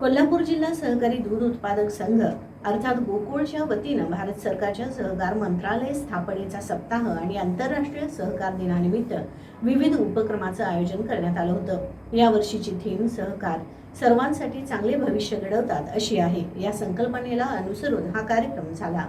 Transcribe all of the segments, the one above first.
कोल्हापूर जिल्हा सहकारी दूध उत्पादक संघ अर्थात गोकुळच्या वतीनं भारत सरकारच्या सहकार मंत्रालय स्थापनेचा सप्ताह आणि आंतरराष्ट्रीय सहकार दिनानिमित्त विविध उपक्रमाचं आयोजन करण्यात आलं होतं. यावर्षीची थीम सहकार सर्वांसाठी चांगले भविष्य घडवतात अशी आहे. या संकल्पनेला अनुसरून हा कार्यक्रम झाला.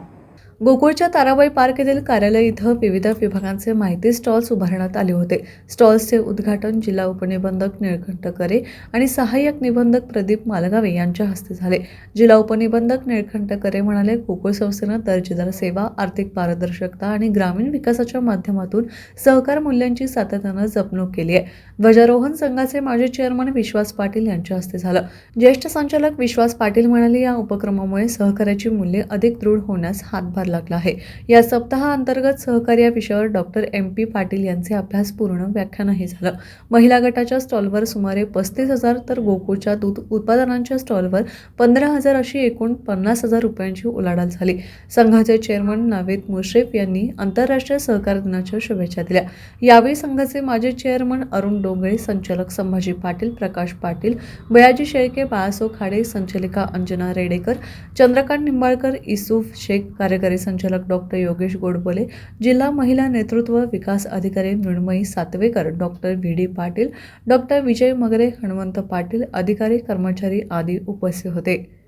गोकुळच्या ताराबाई पार्क येथील कार्यालय इथं विविध विभागांचे माहिती स्टॉल्स उभारण्यात आले होते. स्टॉल्सचे उद्घाटन जिल्हा उपनिबंधक निळकंठ करे आणि सहाय्यक निबंधक प्रदीप मालगावे यांच्या हस्ते झाले. जिल्हा उपनिबंधक निळकंठ करे म्हणाले गोकुळ संस्थेनं दर्जेदार सेवा आर्थिक पारदर्शकता आणि ग्रामीण विकासाच्या माध्यमातून सहकार मूल्यांची सातत्यानं जपणूक केली आहे. ध्वजारोहण संघाचे माजी चेअरमन विश्वास पाटील यांच्या हस्ते झालं. ज्येष्ठ संचालक विश्वास पाटील म्हणाले या उपक्रमामुळे सहकार्याची मूल्ये अधिक दृढ होण्यास हातभार लागला आहे. या सप्ताहाअंतर्गत सहकार्य या विषयावर डॉक्टर एम. पी. पाटील यांचे अभ्यासपूर्ण व्याख्यानही झालं. महिला गटाच्या स्टॉलवर सुमारे पस्तीस हजार तर गोकुळच्या दूध उत्पादनांच्या स्टॉलवर पंधरा हजार अशी एकूण पन्नास हजार रुपयांची उलाढाल झाली. संघाचे चेअरमन नावेद मुश्रीफ यांनी आंतरराष्ट्रीय सहकार दिनाच्या शुभेच्छा दिल्या. यावेळी संघाचे माजी चेअरमन अरुण डोंगळे संचालक संभाजी पाटील प्रकाश पाटील बयाजी शेळके बाळासो खाडे संचालिका अंजना रेडेकर चंद्रकांत निंबाळकर इसूफ शेख कार्यकारी संचालक डॉक्टर योगेश गोडबोले जिल्हा महिला नेतृत्व विकास अधिकारी Mrinmayi Satvekar doctor V D Patil doctor Vijay Magare Hanumant Patil अधिकारी कर्मचारी आदी उपस्थित होते.